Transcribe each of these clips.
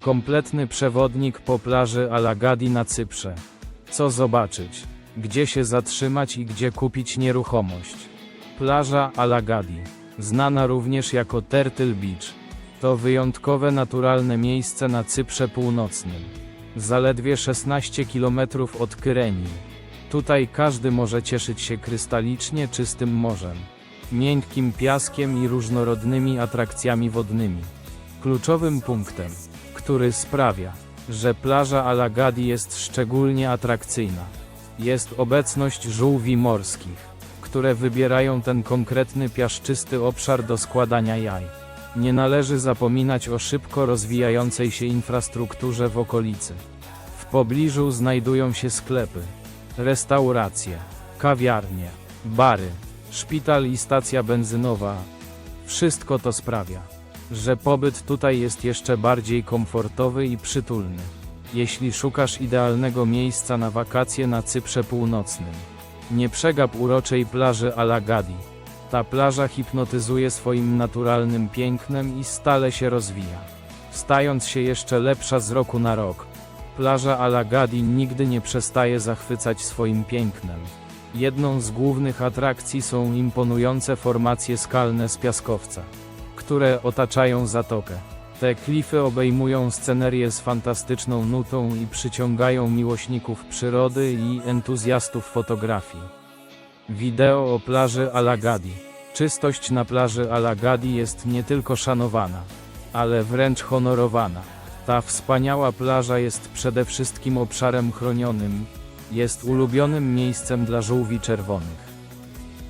Kompletny przewodnik po plaży Alagadi na Cyprze. Co zobaczyć? Gdzie się zatrzymać i gdzie kupić nieruchomość? Plaża Alagadi, znana również jako Turtle Beach, to wyjątkowe naturalne miejsce na Cyprze Północnym. Zaledwie 16 km od Kyrenii. Tutaj każdy może cieszyć się krystalicznie czystym morzem, miękkim piaskiem i różnorodnymi atrakcjami wodnymi. Kluczowym punktem, który sprawia, że plaża Alagadi jest szczególnie atrakcyjna, jest obecność żółwi morskich, które wybierają ten konkretny piaszczysty obszar do składania jaj. Nie należy zapominać o szybko rozwijającej się infrastrukturze w okolicy. W pobliżu znajdują się sklepy, restauracje, kawiarnie, bary, szpital i stacja benzynowa. Wszystko to sprawia, że pobyt tutaj jest jeszcze bardziej komfortowy i przytulny. Jeśli szukasz idealnego miejsca na wakacje na Cyprze Północnym, nie przegap uroczej plaży Alagadi. Ta plaża hipnotyzuje swoim naturalnym pięknem i stale się rozwija, stając się jeszcze lepsza z roku na rok. Plaża Alagadi nigdy nie przestaje zachwycać swoim pięknem. Jedną z głównych atrakcji są imponujące formacje skalne z piaskowca, które otaczają zatokę. Te klify obejmują scenerię z fantastyczną nutą i przyciągają miłośników przyrody i entuzjastów fotografii. Wideo o plaży Alagadi. Czystość na plaży Alagadi jest nie tylko szanowana, ale wręcz honorowana. Ta wspaniała plaża jest przede wszystkim obszarem chronionym, jest ulubionym miejscem dla żółwi czerwonych.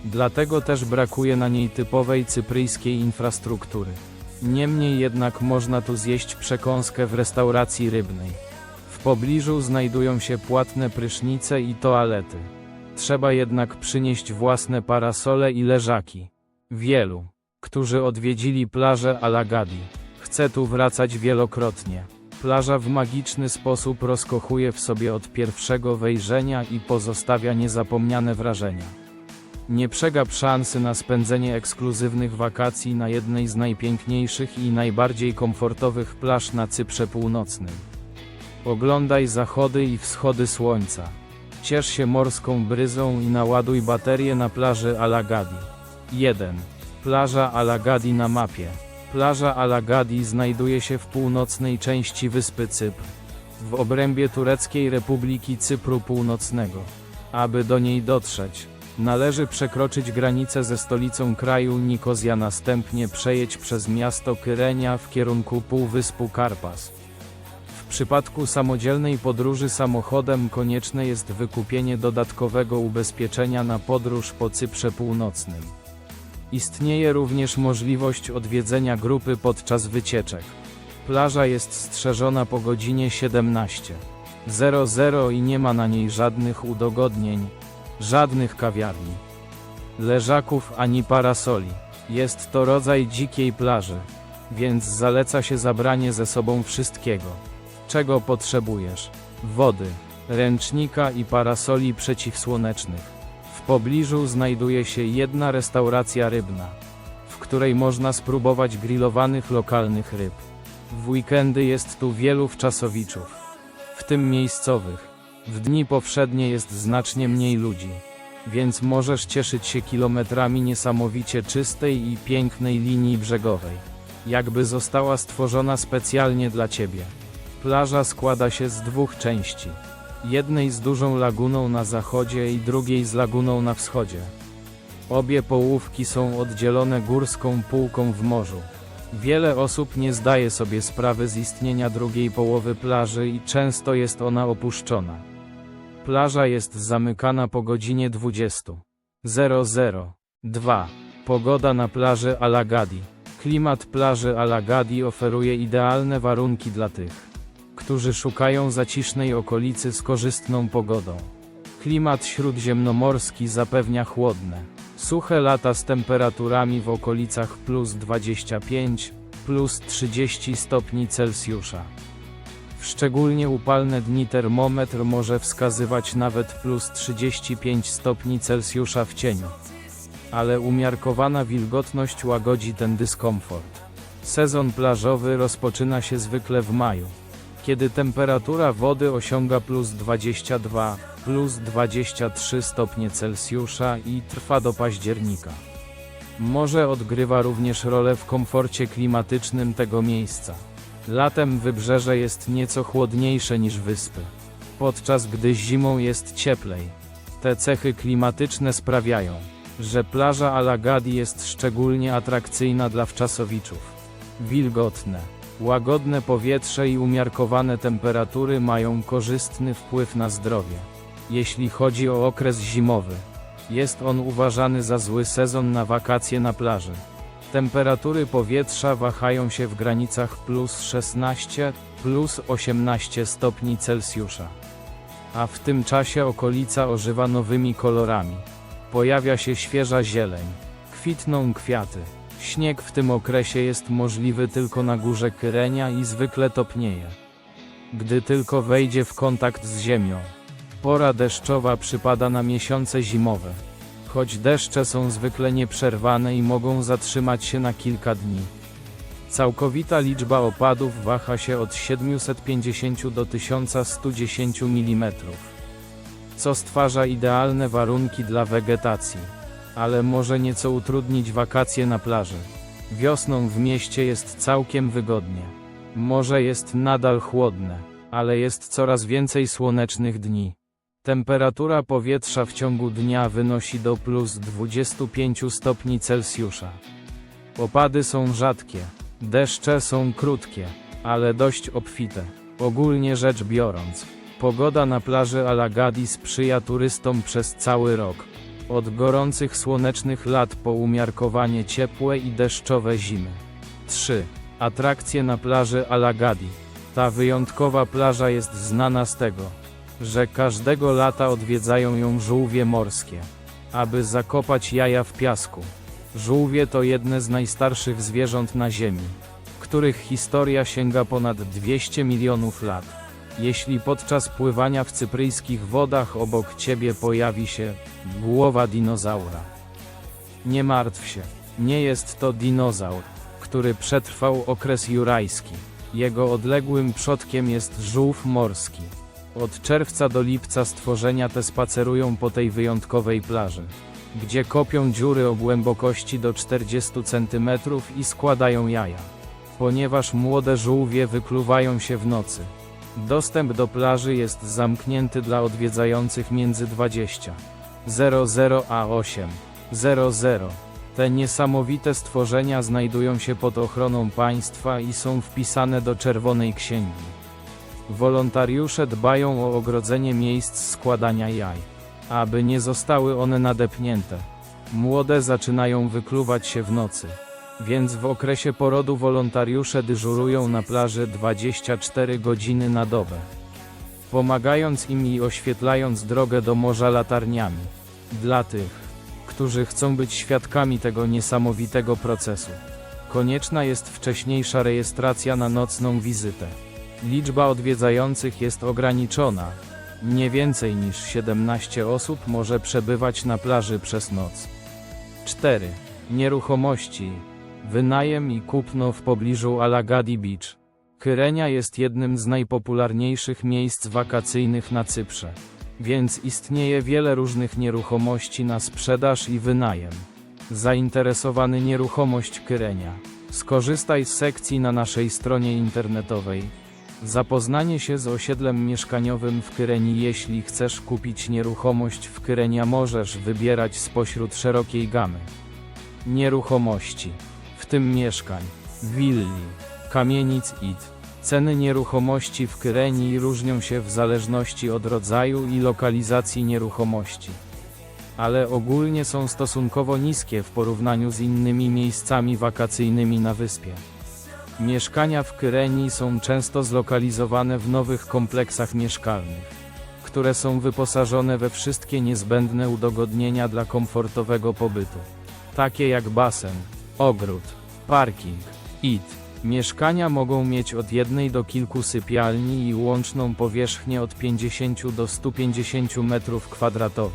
Dlatego też brakuje na niej typowej cypryjskiej infrastruktury. Niemniej jednak można tu zjeść przekąskę w restauracji rybnej. W pobliżu znajdują się płatne prysznice i toalety. Trzeba jednak przynieść własne parasole i leżaki. Wielu, którzy odwiedzili plażę Alagadi, chce tu wracać wielokrotnie. Plaża w magiczny sposób rozkochuje w sobie od pierwszego wejrzenia i pozostawia niezapomniane wrażenia. Nie przegap szansy na spędzenie ekskluzywnych wakacji na jednej z najpiękniejszych i najbardziej komfortowych plaż na Cyprze Północnym. Oglądaj zachody i wschody słońca. Ciesz się morską bryzą i naładuj baterię na plaży Alagadi. 1. Plaża Alagadi na mapie. Plaża Alagadi znajduje się w północnej części wyspy Cypr, w obrębie Tureckiej Republiki Cypru Północnego. Aby do niej dotrzeć, należy przekroczyć granicę ze stolicą kraju Nikozja, następnie przejeść przez miasto Kyrenia w kierunku półwyspu Karpas. W przypadku samodzielnej podróży samochodem konieczne jest wykupienie dodatkowego ubezpieczenia na podróż po Cyprze Północnym. Istnieje również możliwość odwiedzenia grupy podczas wycieczek. Plaża jest strzeżona po godzinie 17.00 i nie ma na niej żadnych udogodnień, żadnych kawiarni, leżaków ani parasoli. Jest to rodzaj dzikiej plaży, więc zaleca się zabranie ze sobą wszystkiego, czego potrzebujesz: wody, ręcznika i parasoli przeciwsłonecznych. W pobliżu znajduje się jedna restauracja rybna, w której można spróbować grillowanych lokalnych ryb. W weekendy jest tu wielu wczasowiczów, w tym miejscowych. W dni powszednie jest znacznie mniej ludzi, więc możesz cieszyć się kilometrami niesamowicie czystej i pięknej linii brzegowej, jakby została stworzona specjalnie dla ciebie. Plaża składa się z dwóch części jednej z dużą laguną na zachodzie i drugiej z laguną na wschodzie. Obie połówki są oddzielone górską półką w morzu. Wiele osób nie zdaje sobie sprawy z istnienia drugiej połowy plaży i często jest ona opuszczona. Plaża jest zamykana po godzinie 20.00. 2. Pogoda na plaży Alagadi. Klimat plaży Alagadi oferuje idealne warunki dla tych, którzy szukają zacisznej okolicy z korzystną pogodą. Klimat śródziemnomorski zapewnia chłodne, suche lata z temperaturami w okolicach plus 25, plus 30 stopni Celsjusza. W szczególnie upalne dni termometr może wskazywać nawet plus 35 stopni Celsjusza w cieniu. Ale umiarkowana wilgotność łagodzi ten dyskomfort. Sezon plażowy rozpoczyna się zwykle w maju, kiedy temperatura wody osiąga plus 22, plus 23 stopnie Celsjusza i trwa do października. Morze odgrywa również rolę w komforcie klimatycznym tego miejsca. Latem wybrzeże jest nieco chłodniejsze niż wyspy, podczas gdy zimą jest cieplej. Te cechy klimatyczne sprawiają, że plaża Alagadi jest szczególnie atrakcyjna dla wczasowiczów. Wilgotne, łagodne powietrze i umiarkowane temperatury mają korzystny wpływ na zdrowie. Jeśli chodzi o okres zimowy, jest on uważany za zły sezon na wakacje na plaży. Temperatury powietrza wahają się w granicach plus 16, plus 18 stopni Celsjusza. A w tym czasie okolica ożywa nowymi kolorami. Pojawia się świeża zieleń, kwitną kwiaty. Śnieg w tym okresie jest możliwy tylko na górze Kyrenia i zwykle topnieje. Gdy tylko wejdzie w kontakt z ziemią. Pora deszczowa przypada na miesiące zimowe. Choć deszcze są zwykle nieprzerwane i mogą zatrzymać się na kilka dni. Całkowita liczba opadów waha się od 750 do 1110 mm, co stwarza idealne warunki dla wegetacji, ale może nieco utrudnić wakacje na plaży. Wiosną w mieście jest całkiem wygodnie. Morze jest nadal chłodne, ale jest coraz więcej słonecznych dni. Temperatura powietrza w ciągu dnia wynosi do plus 25 stopni Celsjusza. Opady są rzadkie, deszcze są krótkie, ale dość obfite. Ogólnie rzecz biorąc, pogoda na plaży Alagadi sprzyja turystom przez cały rok. Od gorących słonecznych lat po umiarkowanie ciepłe i deszczowe zimy. 3. Atrakcje na plaży Alagadi. Ta wyjątkowa plaża jest znana z tego, że każdego lata odwiedzają ją żółwie morskie, aby zakopać jaja w piasku. Żółwie to jedne z najstarszych zwierząt na Ziemi, których historia sięga ponad 200 milionów lat. Jeśli podczas pływania w cypryjskich wodach obok ciebie pojawi się głowa dinozaura, nie martw się, nie jest to dinozaur, który przetrwał okres jurajski. Jego odległym przodkiem jest żółw morski. Od czerwca do lipca stworzenia te spacerują po tej wyjątkowej plaży, gdzie kopią dziury o głębokości do 40 cm i składają jaja. Ponieważ młode żółwie wykluwają się w nocy, dostęp do plaży jest zamknięty dla odwiedzających między 20 00 a 8 00. Te niesamowite stworzenia znajdują się pod ochroną państwa i są wpisane do Czerwonej Księgi. Wolontariusze dbają o ogrodzenie miejsc składania jaj, aby nie zostały one nadepnięte. Młode zaczynają wykluwać się w nocy, więc w okresie porodu wolontariusze dyżurują na plaży 24 godziny na dobę, pomagając im i oświetlając drogę do morza latarniami. Dla tych, którzy chcą być świadkami tego niesamowitego procesu, konieczna jest wcześniejsza rejestracja na nocną wizytę. Liczba odwiedzających jest ograniczona. Nie więcej niż 17 osób może przebywać na plaży przez noc. 4. Nieruchomości. Wynajem i kupno w pobliżu Alagadi Beach. Kyrenia jest jednym z najpopularniejszych miejsc wakacyjnych na Cyprze, więc istnieje wiele różnych nieruchomości na sprzedaż i wynajem. Zainteresowany nieruchomość Kyrenia. Skorzystaj z sekcji na naszej stronie internetowej Zapoznanie się z osiedlem mieszkaniowym w Kyreni Jeśli chcesz kupić nieruchomość w Kyrenia możesz wybierać spośród szerokiej gamy nieruchomości, w tym mieszkań, willi, kamienic IT. Ceny nieruchomości w Kyreni różnią się w zależności od rodzaju i lokalizacji nieruchomości. Ale ogólnie są stosunkowo niskie w porównaniu z innymi miejscami wakacyjnymi na wyspie. Mieszkania w Kyreni są często zlokalizowane w nowych kompleksach mieszkalnych, które są wyposażone we wszystkie niezbędne udogodnienia dla komfortowego pobytu, takie jak basen, ogród, parking, IT. Mieszkania mogą mieć od jednej do kilku sypialni i łączną powierzchnię od 50 do 150 m2.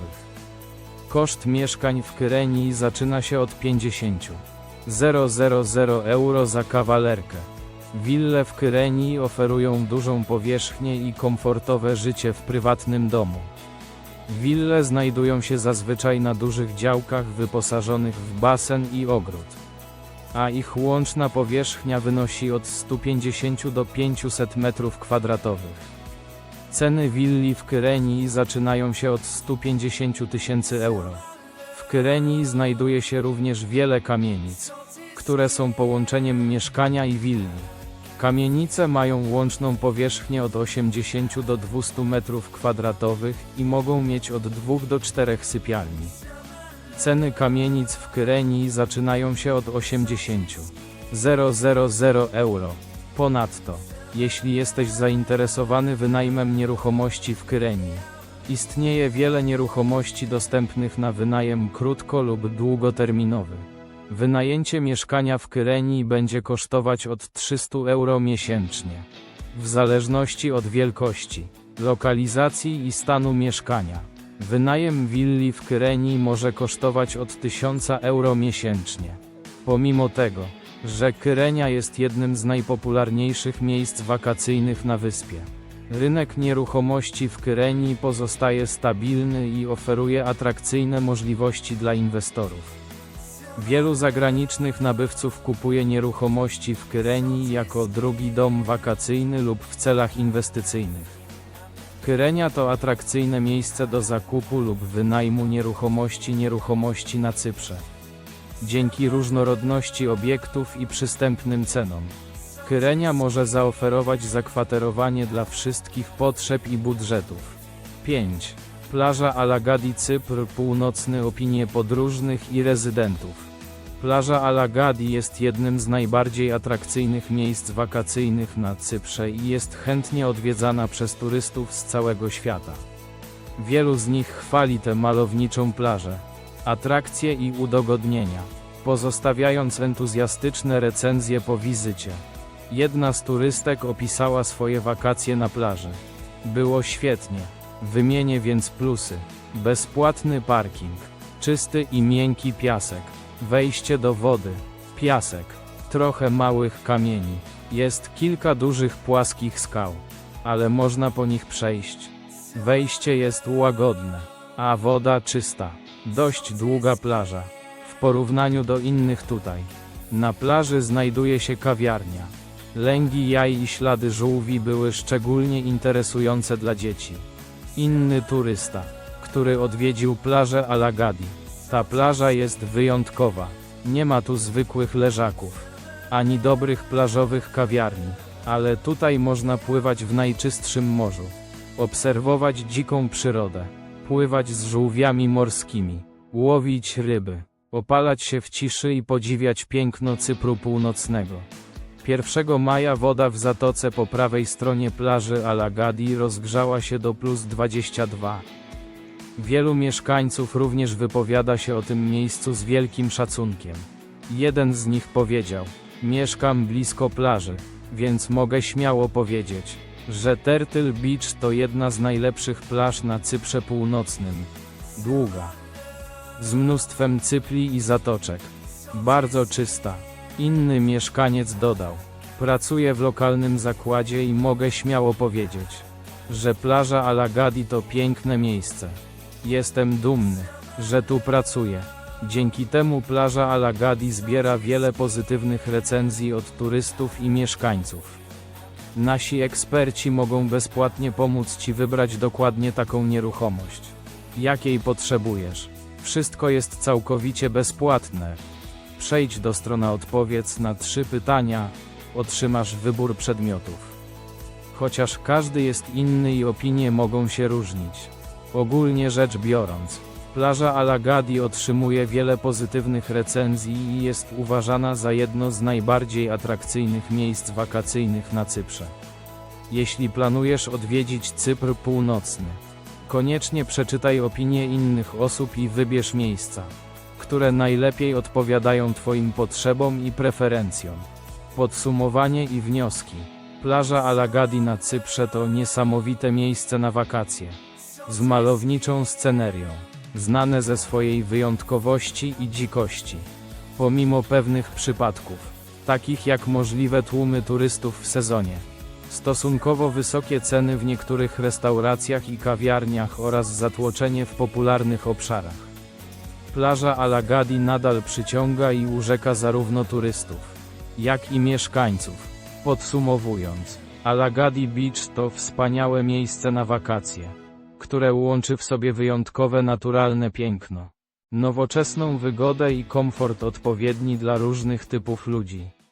Koszt mieszkań w Kyreni zaczyna się od 50 000 euro za kawalerkę. Wille w Kyrenii oferują dużą powierzchnię i komfortowe życie w prywatnym domu. Wille znajdują się zazwyczaj na dużych działkach wyposażonych w basen i ogród. A ich łączna powierzchnia wynosi od 150 do 500 metrów kwadratowych. Ceny willi w Kyrenii zaczynają się od 150 tysięcy euro. Kyrenii znajduje się również wiele kamienic, które są połączeniem mieszkania i willi. Kamienice mają łączną powierzchnię od 80 do 200 metrów kwadratowych i mogą mieć od 2 do 4 sypialni. Ceny kamienic w Kyrenii zaczynają się od 80 000 euro. Ponadto, jeśli jesteś zainteresowany wynajmem nieruchomości w Kyrenii, istnieje wiele nieruchomości dostępnych na wynajem krótko lub długoterminowy. Wynajęcie mieszkania w Kyrenii będzie kosztować od 300 euro miesięcznie, w zależności od wielkości, lokalizacji i stanu mieszkania. Wynajem willi w Kyrenii może kosztować od 1000 euro miesięcznie. Pomimo tego, że Kyrenia jest jednym z najpopularniejszych miejsc wakacyjnych na wyspie. Rynek nieruchomości w Kyrenii pozostaje stabilny i oferuje atrakcyjne możliwości dla inwestorów. Wielu zagranicznych nabywców kupuje nieruchomości w Kyrenii jako drugi dom wakacyjny lub w celach inwestycyjnych. Kyrenia to atrakcyjne miejsce do zakupu lub wynajmu nieruchomości nieruchomości na Cyprze. Dzięki różnorodności obiektów i przystępnym cenom. Kyrenia może zaoferować zakwaterowanie dla wszystkich potrzeb i budżetów. 5. Plaża Alagadi Cypr Północny Opinie podróżnych i rezydentów. Plaża Alagadi jest jednym z najbardziej atrakcyjnych miejsc wakacyjnych na Cyprze i jest chętnie odwiedzana przez turystów z całego świata. Wielu z nich chwali tę malowniczą plażę, atrakcje i udogodnienia, pozostawiając entuzjastyczne recenzje po wizycie. Jedna z turystek opisała swoje wakacje na plaży. Było świetnie. Wymienię więc plusy. Bezpłatny parking, czysty i miękki piasek, wejście do wody, piasek, trochę małych kamieni. Jest kilka dużych płaskich skał, ale można po nich przejść. Wejście jest łagodne, a woda czysta. Dość długa plaża. W porównaniu do innych tutaj. Na plaży znajduje się kawiarnia. Lęgi jaj i ślady żółwi były szczególnie interesujące dla dzieci. Inny turysta, który odwiedził plażę Alagadi. Ta plaża jest wyjątkowa. Nie ma tu zwykłych leżaków, ani dobrych plażowych kawiarni, ale tutaj można pływać w najczystszym morzu, obserwować dziką przyrodę, pływać z żółwiami morskimi, łowić ryby, opalać się w ciszy i podziwiać piękno Cypru Północnego. 1 maja woda w zatoce po prawej stronie plaży Alagadi rozgrzała się do plus 22. Wielu mieszkańców również wypowiada się o tym miejscu z wielkim szacunkiem. Jeden z nich powiedział: Mieszkam blisko plaży, więc mogę śmiało powiedzieć, że Turtle Beach to jedna z najlepszych plaż na Cyprze Północnym. Długa, z mnóstwem cypli i zatoczek, bardzo czysta. Inny mieszkaniec dodał: Pracuję w lokalnym zakładzie i mogę śmiało powiedzieć, że plaża Alagadi to piękne miejsce. Jestem dumny, że tu pracuję. Dzięki temu plaża Alagadi zbiera wiele pozytywnych recenzji od turystów i mieszkańców. Nasi eksperci mogą bezpłatnie pomóc Ci wybrać dokładnie taką nieruchomość. Jakiej potrzebujesz? Wszystko jest całkowicie bezpłatne. Przejdź do strony Odpowiedz na trzy pytania, otrzymasz wybór przedmiotów. Chociaż każdy jest inny i opinie mogą się różnić. Ogólnie rzecz biorąc, plaża Alagadi otrzymuje wiele pozytywnych recenzji i jest uważana za jedno z najbardziej atrakcyjnych miejsc wakacyjnych na Cyprze. Jeśli planujesz odwiedzić Cypr Północny, koniecznie przeczytaj opinie innych osób i wybierz miejsca, które najlepiej odpowiadają Twoim potrzebom i preferencjom. Podsumowanie i wnioski. Plaża Alagadi na Cyprze to niesamowite miejsce na wakacje. Z malowniczą scenerią, znane ze swojej wyjątkowości i dzikości. Pomimo pewnych przypadków, takich jak możliwe tłumy turystów w sezonie, stosunkowo wysokie ceny w niektórych restauracjach i kawiarniach oraz zatłoczenie w popularnych obszarach. Plaża Alagadi nadal przyciąga i urzeka zarówno turystów, jak i mieszkańców. Podsumowując, Alagadi Beach to wspaniałe miejsce na wakacje, które łączy w sobie wyjątkowe naturalne piękno, nowoczesną wygodę i komfort odpowiedni dla różnych typów ludzi.